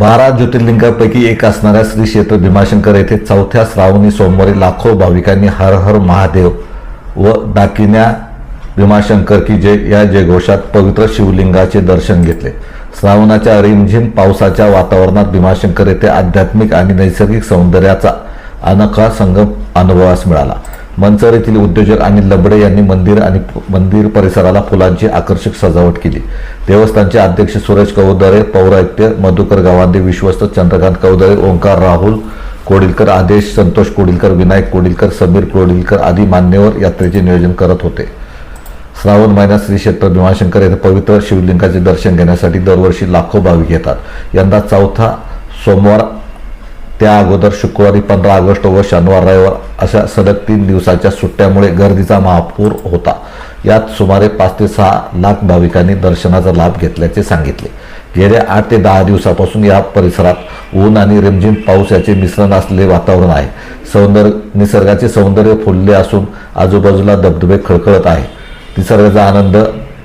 बारा ज्योतिर्लिंगापैकी एक असणाऱ्या श्री क्षेत्र भीमाशंकर येथे चौथ्या श्रावणी सोमवारी लाखो भाविकांनी हर हर महादेव व डाकिन्या भीमाशंकर की जय या जयघोषात पवित्र शिवलिंगाचे दर्शन घेतले. श्रावणाच्या रिमझिम पावसाच्या वातावरणात भीमाशंकर येथे आध्यात्मिक आणि नैसर्गिक सौंदर्याचा अनोखा संगम अनुभवास मिळाला. मंचर येथील उद्योजक आणि लबडे यांनी मंदिर आणि मंदिर परिसराला फुलांची आकर्षक सजावट केली. देवस्थानचे अध्यक्ष सुरेश कौदरे पौरायुक्त मधुकर गावांदे विश्वस्त चंद्रकांत कौदरे ओंकार राहुल कोडिलकर आदेश संतोष कोडिलकर विनायक कोडिलकर समीर कोडिलकर आदी मान्यवर यात्रेचे नियोजन करत होते. श्रावण महिन्यात श्री क्षेत्र भीमाशंकर येथे पवित्र शिवलिंगाचे दर्शन घेण्यासाठी दरवर्षी लाखो भाविक येतात. यंदा चौथा सोमवार त्या अगोदर शुक्रवारी पंधरा ऑगस्ट व शनिवार रविवार अशा सलग तीन दिवसाच्या सुट्ट्यामुळे गर्दीचा महापूर होता. यात सुमारे पाच ते सहा लाख भाविकांनी दर्शनाचा लाभ घेतल्याचे सांगितले. गेल्या आठ ते दहा दिवसापासून या परिसरात ऊन आणि रिमझिम पाऊस याचे मिश्रण असलेले वातावरण आहे. सौंदर्य निसर्गाचे सौंदर्य फुलले असून आजूबाजूला धबधबे खळखळत आहे. निसर्गाचा आनंद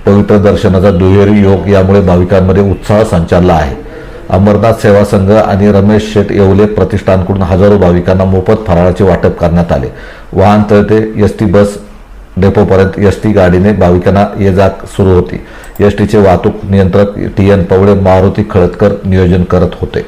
पवित्र दर्शनाचा दुहेरी योग यामुळे भाविकांमध्ये उत्साह संचारला आहे. अमरनाथ सेवा संघ आणि रमेश शेठ येवले प्रतिष्ठानकडून हजारो भाविकांना मोफत फराळाचे वाटप करण्यात आले. वाहन तळते एस टी बस डेपोपर्यंत एस टी गाडीने भाविकांना ये जा सुरू होती. एस टीचे वाहतूक नियंत्रक टी एन पवळे मारुती खळदकर नियोजन करत होते.